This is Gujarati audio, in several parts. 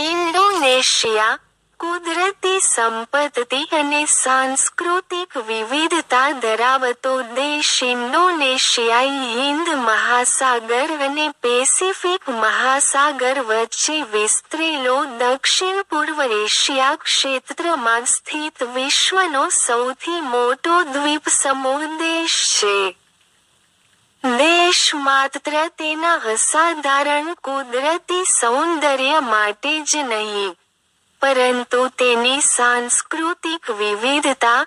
ઇન્ડોનેશિયા કુદરતી સંપત્તિ અને સાંસ્કૃતિક વિવિધતા ધરાવતો દેશ ઇન્ડોનેશિયાઈ હિન્દ મહાસાગર અને પેસિફિક મહાસાગર વચ્ચે વિસ્તરેલો દક્ષિણ પૂર્વ એશિયા ક્ષેત્રમાં સ્થિત વિશ્વનો સૌથી મોટો દ્વીપસમૂહ દેશ છે. દેશ માત્ર તેના અસાધારણ કુદરતી સૌંદર્ય માટે જ નહીં, પરંતુ તેની સાંસ્કૃતિક વિવિધતા,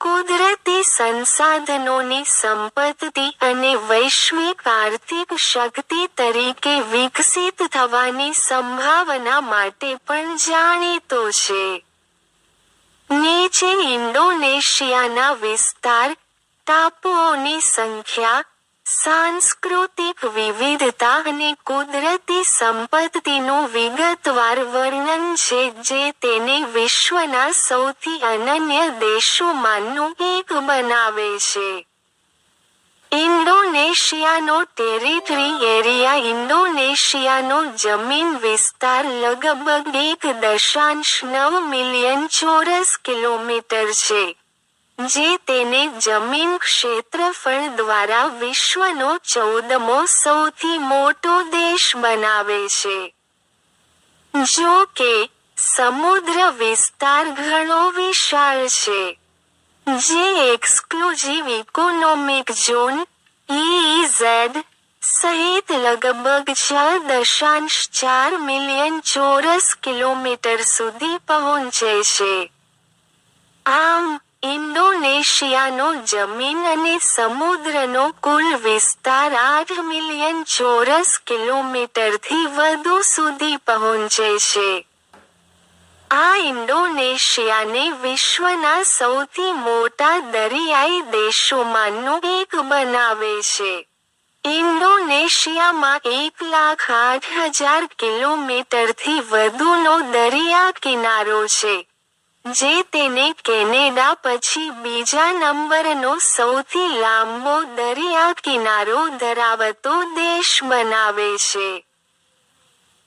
કુદરતી સંસાધનોની સંપત્તિ અને વૈશ્વિક આર્થિક શક્તિ તરીકે વિકસિત થવાની સંભાવના માટે પણ જાણીતો છે. નીચે ઇન્ડોનેશિયાના વિસ્તાર ટાપુઓની સંખ્યા સાંસ્કૃતિક વિવિધતા અને કુદરતી સંપત્તિનું વિગતવાર વર્ણન છે જે તેને વિશ્વના સૌથી અનન્ય દેશોમાંનું એક બનાવે છે. ઇન્ડોનેશિયાનો ટેરિટરી એરિયા, ઇન્ડોનેશિયાનો જમીન વિસ્તાર લગભગ એક દશાંશ નવ મિલિયન ચોરસ કિલોમીટર છે. જે તેને જમીન ક્ષેત્રફળ દ્વારા વિશ્વનો ચૌદમો સૌથી મોટો દેશ બનાવે છે. જો કે, સમુદ્ર વિસ્તાર ઘણો વિશાળ છે. જે એક્સક્લુઝિવ ઇકોનોમિક ઝોન ઈઝેડ સહિત લગભગ છ દશાંશ ચાર મિલિયન ચોરસ કિલોમીટર સુધી પહોંચે છે. આમ ઇન્ડોનેશિયાનો જમીન અને સમુદ્રનો કુલ વિસ્તાર આઠ મિલિયન ચોરસ કિલોમીટરથી વધુ સુધી પહોંચે છે. આ ઇન્ડોનેશિયાને વિશ્વના સૌથી મોટા દરિયાઈ દેશોમાંનું એક બનાવે છે. ઇન્ડોનેશિયામાં એક લાખ આઠ હજાર કિલોમીટરથી વધુનો દરિયા કિનારો છે. જે તેને કેનેડા પછી બીજા નંબરનો સૌથી લાંબો દરિયા કિનારો ધરાવતો દેશ બનાવે છે.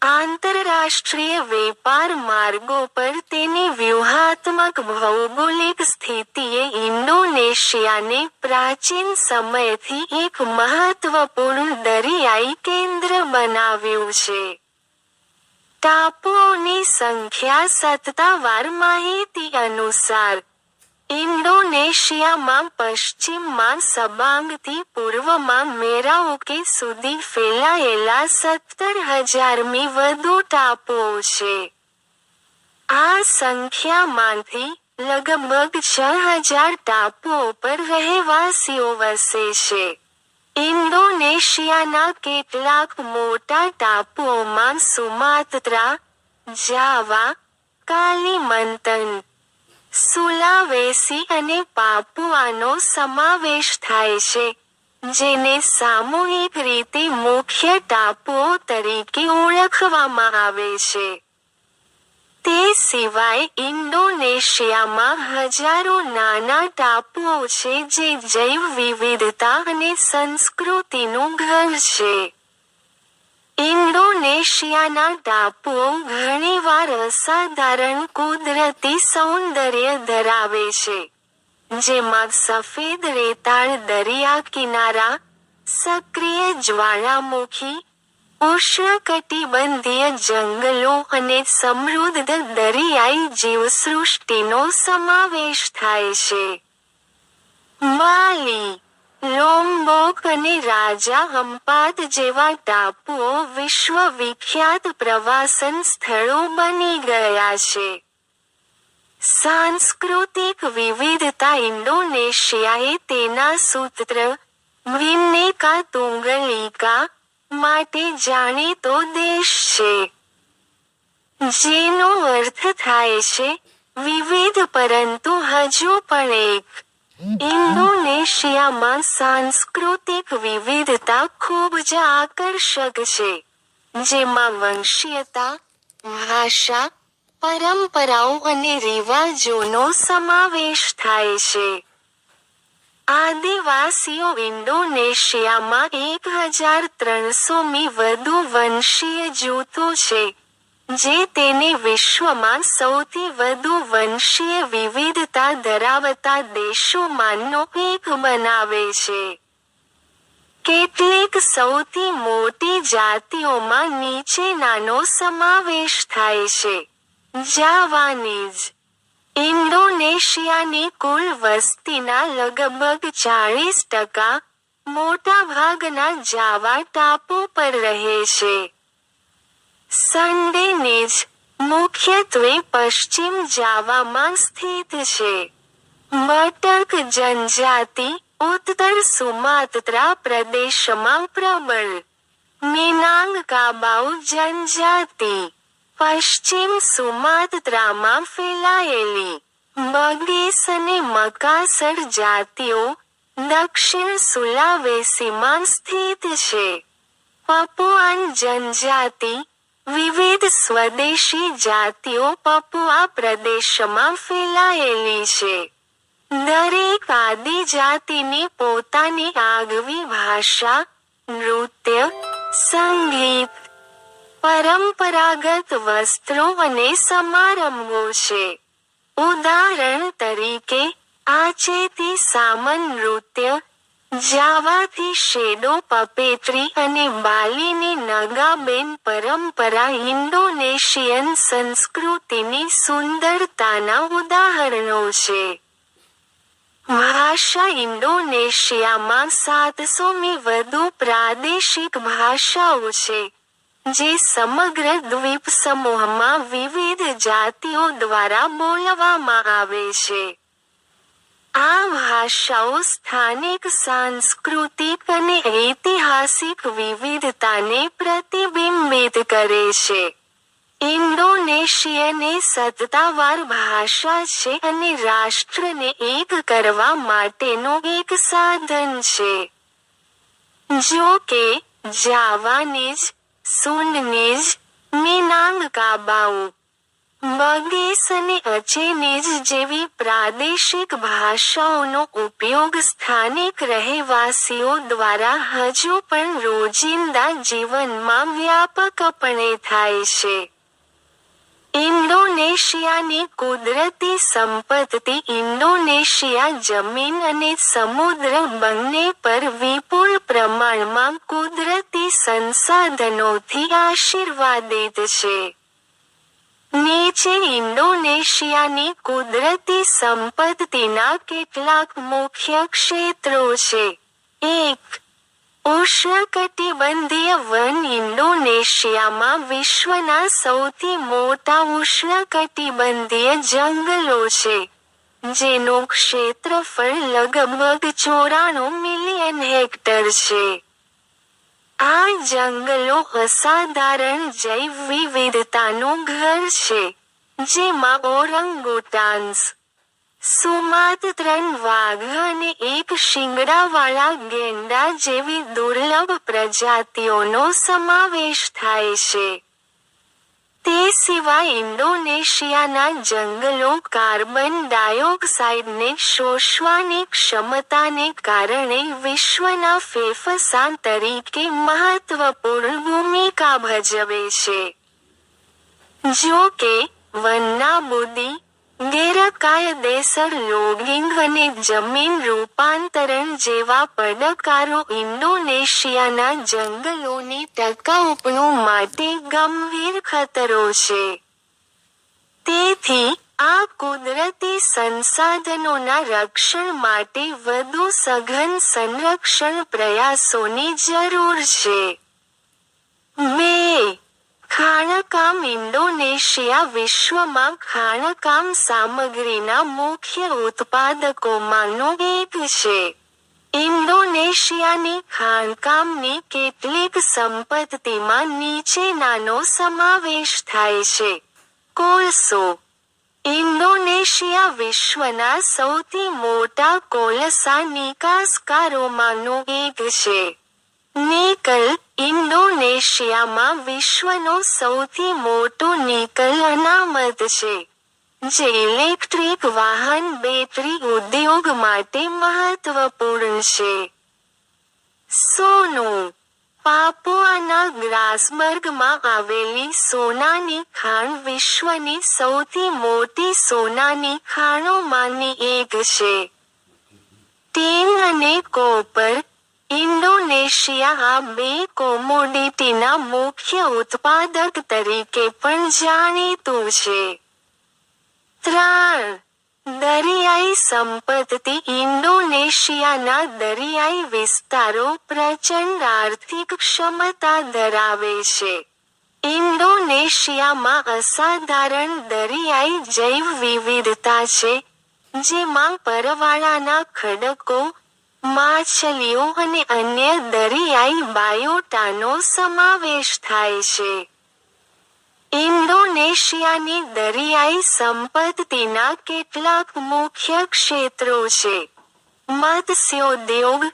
આંતરરાષ્ટ્રીય વેપાર માર્ગો પર તેની વ્યૂહાત્મક ભૌગોલિક સ્થિતિએ ઇન્ડોનેશિયાને પ્રાચીન સમયથી એક મહત્વપૂર્ણ દરિયાઈ કેન્દ્ર બનાવ્યું છે. ટાપુઓની સંખ્યા સત્તાવાર માહિતી અનુસાર ઇન્ડોનેશિયામાં પશ્ચિમમાં સબાંગથી પૂર્વમાં મેરાઓકે સુધી ફેલાયેલા સત્તર હજારમી વધુ ટાપુઓ છે. આ સંખ્યામાંથી લગભગ છ હજાર ટાપુઓ પર રહેવાસીઓ વસે છે. ઇન્ડોનેશિયાના કેટલાક મોટા ટાપુઓમાં સુમાત્રા જાવા કાલિમંતન સુલાવેસી અને પાપુઆનો સમાવેશ થાય છે જેને સામૂહિક રીતે મુખ્ય ટાપુઓ તરીકે ઓળખવામાં આવે છે તે સિવાય ઇન્ડોનેશિયામાં હજારો નાના ટાપુઓ છે જે જૈવ વિવિધતા અને સંસ્કૃતિનું ઘર છે. ઇન્ડોનેશિયાના ટાપુઓ ઘણીવાર અસાધારણ કુદરતી સૌંદર્ય ધરાવે છે, જેમાં સફેદ રેતાળ દરિયા કિનારા, સક્રિય જ્વાળામુખી ઉષ્ણકટિબંધીય જંગલો અને સમૃદ્ધ દરિયાઈ જીવસૃષ્ટિનો સમાવેશ થાય છે. માલી લોમ્બોક અને રાજા હમ્પાત જેવા ટાપુઓ વિશ્વ વિખ્યાત પ્રવાસન સ્થળો બની ગયા છે. સાંસ્કૃતિક વિવિધતા ઇન્ડોનેશિયાએ તેના સૂત્ર વિન્નેકા તુંગલિકા માટે જાણીતો દેશ છે. જેનો અર્થ થાય છે, વિવિધ પરંતુ હજુ પણ એક. ઇન્ડોનેશિયામાં સાંસ્કૃતિક વિવિધતા ખૂબ જ આકર્ષક છે, જેમાં વંશીયતા, ભાષા, પરંપરાઓ અને રિવાજોનો સમાવેશ થાય છે. આદિવાસીઓ ઇન્ડોનેશિયામાં એક હજાર ત્રણસો મી વધુ વંશીય જૂથો છે, જે તેને વિશ્વમાં સૌથી વધુ વંશીય વિવિધતા ધરાવતા દેશોમાંનો એક બનાવે છે. કેટલીક સૌથી મોટી જાતિઓમાં નીચેનાનો સમાવેશ થાય છે, જાવાનીઝ. ઇન્ડોનેશિયાની કુલ વસ્તીના લગભગ ચાળીસ ટકા મોટાભાગના જાવા ટાપુ પર રહે છે. સન્ડેનીઝ મુખ્યત્વે પશ્ચિમ જાવામાં સ્થિત છે. મટક જનજાતિ ઉત્તર સુમાત્રા પ્રદેશમાં પ્રબળ. મિનાંગ કાબાઉ જનજાતિ પશ્ચિમ સુમાત્રામાં ફેલાયેલી બગીસ અને મકાસર જાતિઓ દક્ષિણ સુલાવેસીમાં સ્થિત છે. પપુઆન જનજાતિ વિવિધ સ્વદેશી જાતિઓ પપુઆ પ્રદેશમાં ફેલાયેલી છે. દરેક આદિજાતિની પોતાની આગવી ભાષા, નૃત્ય, સંગીત પરંપરાગત વસ્ત્રો અને સમારંભો છે. ઉદાહરણ તરીકે આચેથી સામન નૃત્ય, જાવાથી શેડો પપેત્રી અને બાલીની નગાબેન પરંપરા ઇન્ડોનેશિયન સંસ્કૃતિની સુંદરતાના ઉદાહરણો છે. ભાષા ઇન્ડોનેશિયામાં સાતસોમી વધુ પ્રાદેશિક ભાષાઓ છે. જે સમગ્ર દ્વીપ સમૂહમાં વિવિધ જાતિઓ દ્વારા બોલવામાં આવે છે આ ભાષાઓ સ્થાનિક સાંસ્કૃતિક અને ઐતિહાસિક વિવિધતાને પ્રતિબિંબિત કરે છે ઇન્ડોનેશિયન એ સત્તાવાર ભાષા છે અને રાષ્ટ્રને એક કરવા માટેનો એક સાધન છે જો કે જાવાનીઝ સુન્નીઝ મિનાંગ કાબાઉ બગીસ અને અચેનીઝ જેવી પ્રાદેશિક ભાષાઓનો ઉપયોગ સ્થાનિક રહેવાસીઓ દ્વારા હજુ પણ રોજિંદા જીવનમાં વ્યાપકપણે થાય છે ઇન્ડોનેશિયાની કુદરતી સંપત્તિ ઇન્ડોનેશિયા જમીન અને સમુદ્ર બંને પર વિપુલ પ્રમાણમાં કુદરતી સંસાધનોથી આશીર્વાદિત છે. નીચે ઇન્ડોનેશિયાની કુદરતી સંપત્તિના કેટલાક મુખ્ય ક્ષેત્રો છે. એક, ઉષ્ણકટિબંધીય વન ઇન્ડોનેશિયામાં વિશ્વના સૌથી મોટા ઉષ્ણકટિબંધીય જંગલો છે, જેનું ક્ષેત્રફળ લગભગ ચોરાણું મિલિયન હેક્ટર છે. આ જંગલો અસાધારણ જૈવ વિવિધતાનું ઘર છે, જેમાં ઓરંગોટાન્સ સુમાત્રન વાઘ અને એક શિંગડાવાળા ગેંડા જેવી દુર્લભ પ્રજાતિઓનો સમાવેશ થાય છે. તે સિવાય ઇન્ડોનેશિયાના જંગલો કાર્બન ડાયોક્સાઇડને શોષવાની ક્ષમતાને કારણે વિશ્વના ફેફસાં તરીકે મહત્વપૂર્ણ ભૂમિકા ભજવે છે. જો કે, વન્નાબુદી ગેરકાયદેસર લોગિંગ અને જમીન રૂપાંતરણ જેવા પડકારો ઇન્ડોનેશિયાના જંગલોની ટકાઉપણું માટે ગંભીર ખતરો છે. તેથી, આ કુદરતી સંસાધનોના રક્ષણ માટે વધુ સઘન સંરક્ષણ પ્રયાસોની જરૂર છે. બે ખાણકામ ઇન્ડોનેશિયા વિશ્વમાં ખાણકામ સામગ્રીના મુખ્ય ઉત્પાદકોમાંનો એક છે. ઇન્ડોનેશિયાની ખાણકામની કેટલીક સંપત્તિમાં નીચેનાનો સમાવેશ થાય છે. કોલસો. ઇન્ડોનેશિયા વિશ્વના સૌથી મોટા કોલસા નિકાસકારોમાંનો એક છે. નિકલ ઇન્ડોનેશિયામાં વિશ્વનો સૌથી મોટો નિકલ અનામત છે, જે ઇલેક્ટ્રિક વાહન બેટરી ઉદ્યોગ માટે મહત્વપૂર્ણ છે. સોનું, પાપુઆના ગ્રાસબર્ગમાં આવેલી સોનાની ખાણ વિશ્વની સૌથી મોટી સોનાની ખાણોમાંની એક છે. તેલ અને કોપર ઇન્ડોનેશિયા આ બે કોમોડિટીના મુખ્ય ઉત્પાદક તરીકે પણ જાણીતું છે. ત્રણ, દરિયાઈ સંપત્તિ ઇન્ડોનેશિયાના દરિયાઈ વિસ્તારો પ્રચંડ આર્થિક ક્ષમતા ધરાવે છે. ઇન્ડોનેશિયામાં અસાધારણ દરિયાઈ જૈવ વિવિધતા છે, જેમાં પરવાળાના ખડકો માછલીઓ અને અન્ય દરિયાઈ બાયોટાનો સમાવેશ થાય છે. ઇન્ડોનેશિયાની દરિયાઈ સંપત્તિના કેટલાક મુખ્ય ક્ષેત્રો છે. મત્સ્યોદ્યોગ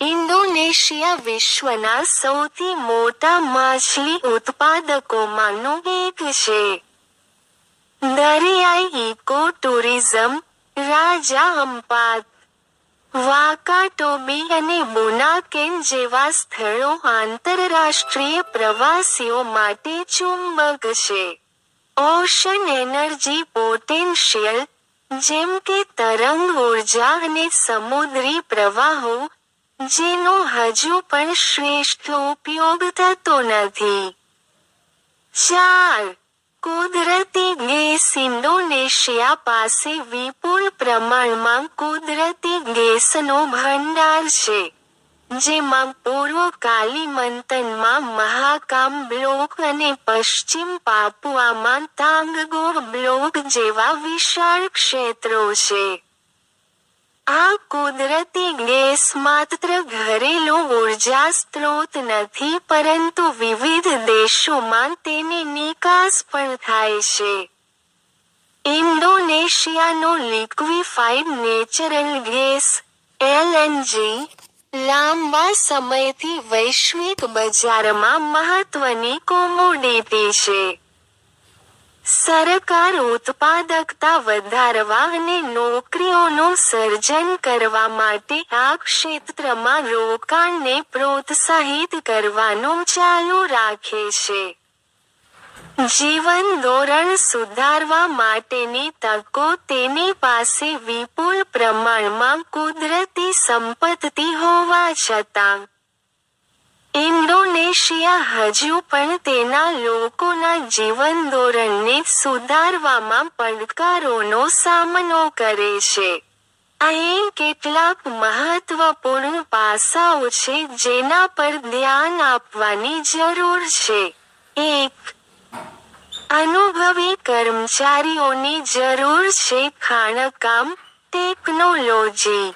ઇન્ડોનેશિયા વિશ્વના સૌથી મોટા માછલી ઉત્પાદકોમાંનું એક છે. દરિયાઈ ઇકો ટુરિઝમ રાજા અમ્પાત વાકાટોબી અને મોનાકેન જેવા સ્થળો આંતરરાષ્ટ્રીય પ્રવાસીઓ માટે ચુંબક છે. ઓશન એનર્જી પોટેન્શિયલ, જેમ કે તરંગ ઊર્જા અને સમુદ્રી પ્રવાહો, જેનો હજુ પણ શ્રેષ્ઠ ઉપયોગ થતો નથી. ચાર કુદરતી ગેસ ઇન્ડોનેશિયા પાસે વિપુલ પ્રમાણમાં કુદરતી ગેસનો ભંડાર છે, જેમાં પૂર્વ કાલિમંતનમાં મહાકામ બ્લોક અને પશ્ચિમ પાપુઆમાં તાંગગો બ્લોક જેવા વિશાળ ક્ષેત્રો છે. આ કુદરતી ગેસ માત્ર ઘરેલું ઊર્જા સ્ત્રોત નથી પરંતુ વિવિધ દેશોમાં તેની નિકાસ પણ થાય છે ઇન્ડોનેશિયાનો લિક્વિફાઇડ નેચરલ ગેસ એલએનજી લાંબા સમયથી વૈશ્વિક બજારમાં મહત્વની કોમોડિટી છે। સરકાર ઉત્પાદકતા વધારવા અને નોકરીઓનું સર્જન કરવા માટે આ ક્ષેત્રમાં રોકાણને પ્રોત્સાહિત કરવાનું ચાલુ રાખે છે. જીવન ધોરણ સુધારવા માટેની તકો તેની પાસે વિપુલ પ્રમાણમાં કુદરતી સંપત્તિ હોવા છતાં ઇન્ડોનેશિયા હજુ પણ તેના લોકોના જીવન ધોરણને સુધારવામાં પડકારોનો સામનો કરે છે. અહીં કેટલાક મહત્વપૂર્ણ પાસાઓ છે જેના પર ધ્યાન આપવાની જરૂર છે. એક, અનુભવી કર્મચારીઓની જરૂર છે ખાણકામ, ટેકનોલોજી.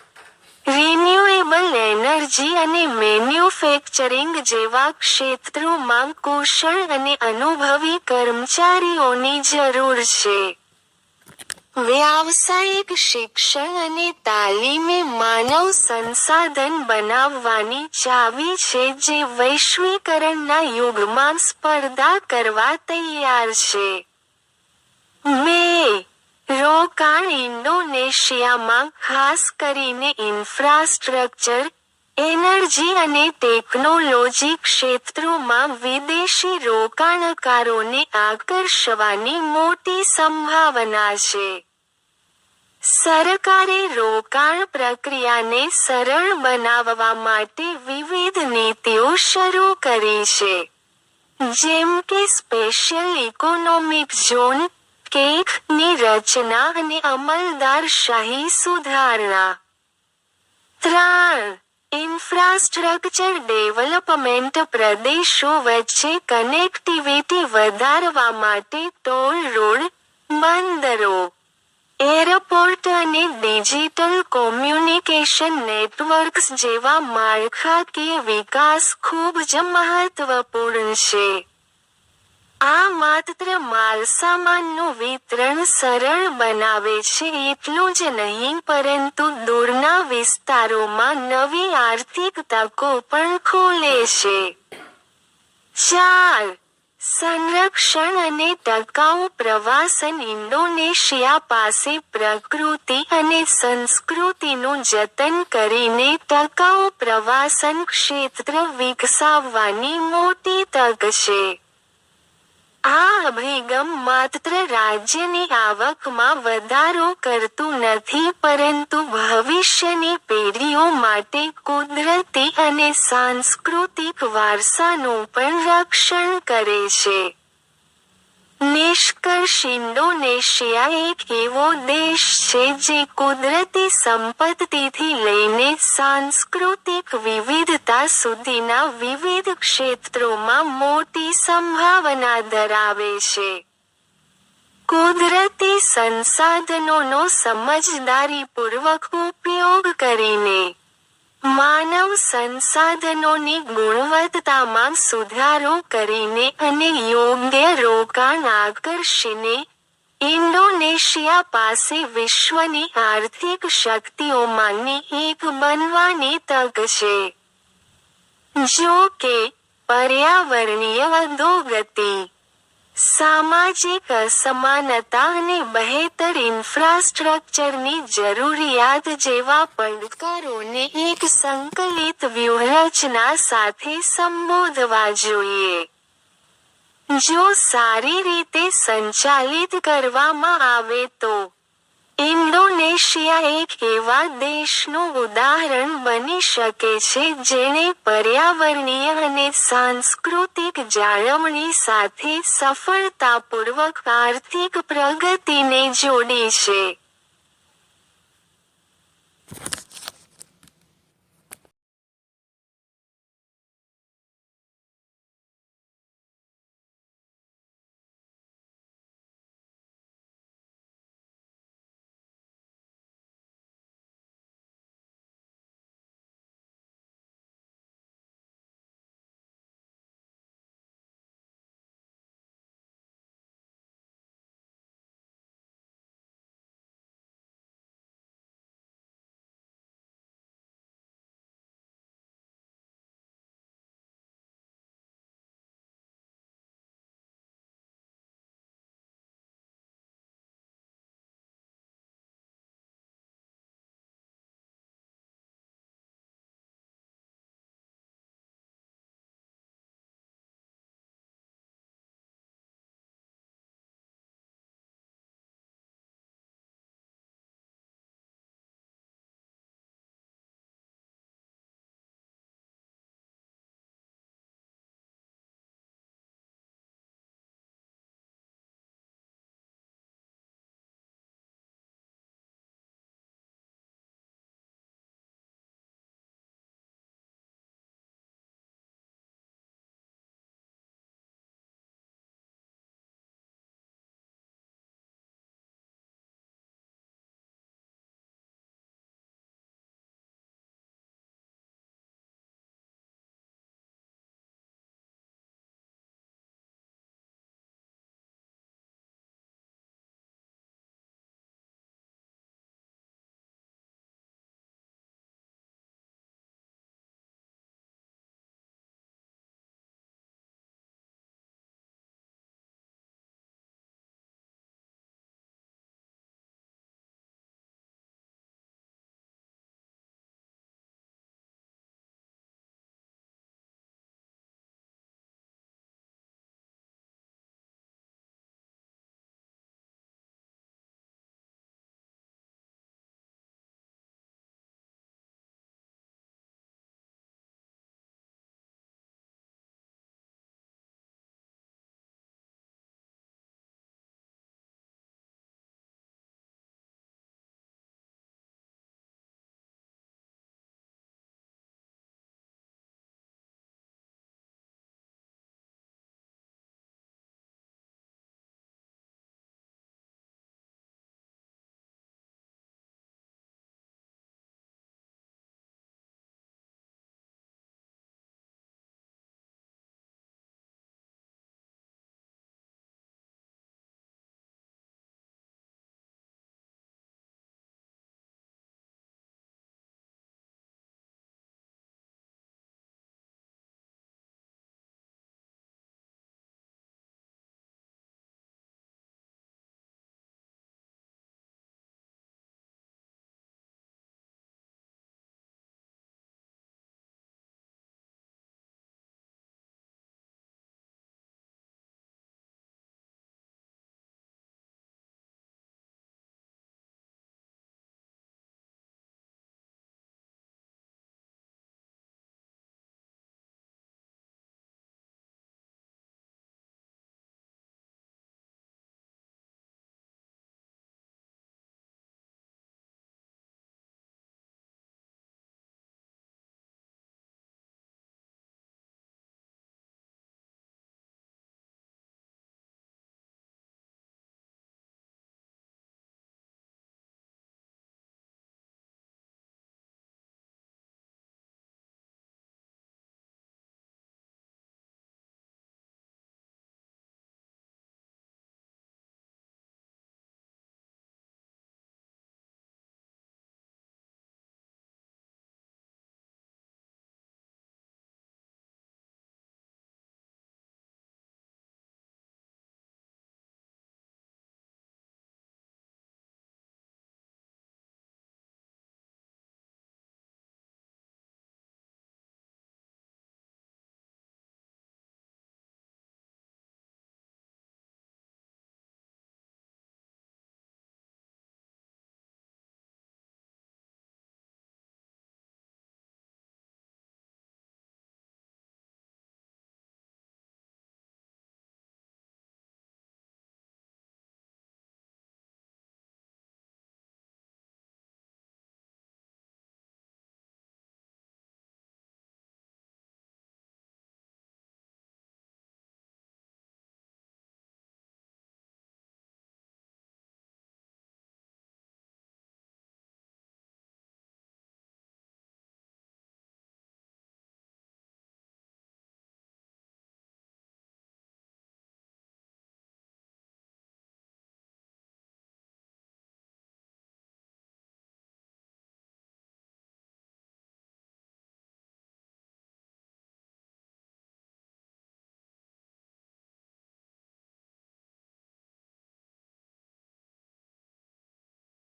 રિન્યુએબલ એનર્જી અને મેન્યુફેક્ચરિંગ જેવા ક્ષેત્રોમાં કુશળ અને અનુભવી કર્મચારીઓની જરૂર છે. વ્યાવસાયિક શિક્ષણ અને તાલીમે માનવ સંસાધન બનાવવાની ચાવી છે જે વૈશ્વિકરણના યુગમાં સ્પર્ધા કરવા તૈયાર છે. બે રોકાણ ઇન્ડોનેશિયામાં ખાસ કરીને ઇન્ફ્રાસ્ટ્રક્ચર, એનર્જી અને ટેકનોલોજી ક્ષેત્રોમાં વિદેશી રોકાણકારોને આકર્ષવાની મોટી સંભાવના છે. સરકારે રોકાણ પ્રક્રિયાને સરળ બનાવવા માટે વિવિધ નીતિઓ શરૂ કરી છે. જેમ કે સ્પેશિયલ ઇકોનોમિક ઝોન કેકની રચના અને અમલદારશાહી સુધારણા ત્રણ ઇન્ફ્રાસ્ટ્રક્ચર ડેવલપમેન્ટ પ્રદેશો વચ્ચે કનેક્ટિવિટી વધારવા માટે ટોલ રોડ બંદરો એરપોર્ટ અને ડિજિટલ કોમ્યુનિકેશન નેટવર્ક્સ જેવા માળખાકીય વિકાસ ખૂબ જ મહત્વપૂર્ણ છે આ માત્ર માલ સામાનનું વિતરણ સરળ બનાવે છે, એટલું જ નહીં, પરંતુ દૂરના વિસ્તારોમાં નવી આર્થિક તકો પણ ખોલે છે. ચાર, સંરક્ષણ અને ટકાઉ પ્રવાસન ઇન્ડોનેશિયા પાસે પ્રકૃતિ અને સંસ્કૃતિનું જતન કરીને ટકાઉ પ્રવાસન ક્ષેત્ર વિકસાવવાની મોટી તક છે. આ અભિગમ માત્ર રાજ્યની આવકમાં વધારો કરતું નથી, પરંતુ ભવિષ્યની પેઢીઓ માટે કુદરતી અને સાંસ્કૃતિક વારસાનું પણ રક્ષણ કરે છે. નિષ્કર્ષ ઇન્ડોનેશિયા એક એવો દેશ છે જે કુદરતી સંપત્તિથી લઈને સાંસ્કૃતિક વિવિધતા સુધીના વિવિધ ક્ષેત્રોમાં મોટી સંભાવના ધરાવે છે. કુદરતી સંસાધનોનો સમજદારીપૂર્વક ઉપયોગ કરીને માનવ સંસાધનોની ગુણવત્તામાં સુધારો કરીને અને યોગ્ય રોકાણ આકર્ષીને ઇન્ડોનેશિયા પાસે વિશ્વની આર્થિક શક્તિઓમાંની એક બનવાની તક છે. જો કે, પર્યાવરણીય અધોગતિ સામાજિક અસમાનતા અને બહેતર ઇન્ફ્રાસ્ટ્રક્ચરની જરૂરિયાત જેવા પડકારોને એક સંકલિત વ્યૂહરચના સાથે સંબોધવા જોઈએ. જો સારી રીતે સંચાલિત કરવામાં આવે તો ઇન્ડોનેશિયા એક એવા દેશનું ઉદાહરણ બની શકે છે જેણે પર્યાવરણીય અને સાંસ્કૃતિક જાળવણી સાથે સફળતાપૂર્વક આર્થિક પ્રગતિને જોડી છે.